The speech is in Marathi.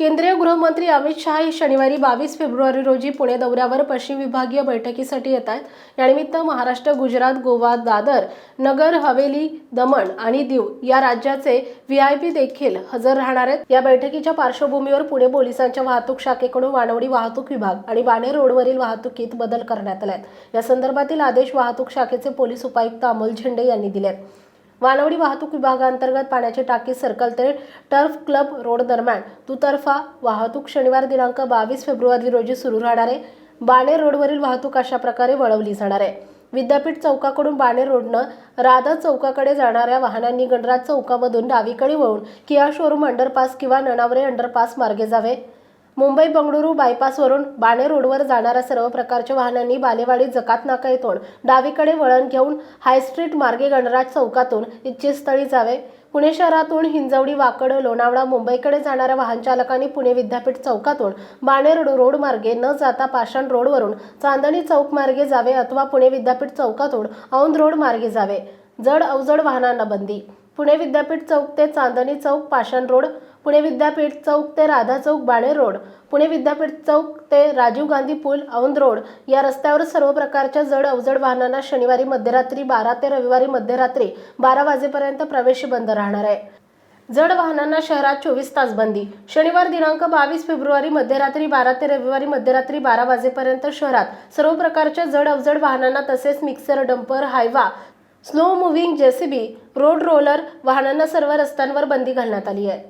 केंद्रीय गृहमंत्री अमित शहा हे शनिवारी बावीस फेब्रुवारी रोजी पुणे दौऱ्यावर पश्चिम विभागीय बैठकीसाठी येत आहेत. यानिमित्त महाराष्ट्र गुजरात गोवा दादर नगर हवेली दमण आणि दीव या राज्याचे व्ही आय पी देखील हजर राहणार आहेत. या बैठकीच्या पार्श्वभूमीवर पुणे पोलिसांच्या वाहतूक शाखेकडून वानवडी वाहतूक विभाग आणि बाणेर रोडवरील वाहतुकीत बदल करण्यात आले आहेत. या संदर्भातील आदेश वाहतूक शाखेचे पोलीस उपायुक्त अमोल झेंडे यांनी दिले आहेत. वानवडी वाहतूक विभागांतर्गत पाण्याची टाकी सर्कल ते टर्फ क्लब रोड दरम्यान. दुतर्फा वाहतूक शनिवार दिनांक बावीस फेब्रुवारी रोजी सुरू राहणार आहे. बाणेर रोडवरील वाहतूक अशा प्रकारे वळवली जाणार आहे. विद्यापीठ चौकाकडून बाणेर रोडनं राधा चौकाकडे जाणाऱ्या वाहनांनी गणराज चौकामधून डावीकडे वळून किया शोरूम अंडरपास किंवा नणावरे अंडरपास मार्गे जावे. मुंबई बंगळुरू बायपासवरून बाणे रोडवर जाणाऱ्या सर्व प्रकारच्या वाहनांनी बालेवाडी जकात नाका येथून डावीकडे वळण घेऊन हायस्ट्रीट मार्गे गणराज चौकातून इच्छितस्थळी जावे. पुणे शहरातून हिंजवडी वाकड लोणावळा मुंबईकडे जाणाऱ्या वाहन चालकांनी पुणे विद्यापीठ चौकातून बाणेर रोड मार्गे न जाता पाषाण रोडवरून चांदणी चौक मार्गे जावे अथवा पुणे विद्यापीठ चौकातून औंध रोड मार्गे जावे. जड अवजड वाहनांना बंदी. पुणे विद्यापीठ चौक ते चांदणी चौक पाषाण रोड. पुणे विद्यापीठ चौक ते राधा चौक बाणे रोड. पुणे विद्यापीठ चौक ते राजीव गांधी पूल औंध रोड. या रस्त्यावर सर्व प्रकारच्या जड अवजड वाहनांना शनिवारी मध्यरात्री बारा ते रविवारी मध्यरात्री बारा वाजेपर्यंत प्रवेश बंद राहणार आहे. जड वाहनांना शहरात चोवीस तास बंदी. शनिवार दिनांक बावीस फेब्रुवारी मध्यरात्री बारा ते रविवारी मध्यरात्री बारा वाजेपर्यंत शहरात सर्व प्रकारच्या जड अवजड वाहनांना तसेच mixer dumper Hyva slow moving JCB road roller वाहनांना सर्व रस्त्यांवर बंदी घालण्यात आली आहे.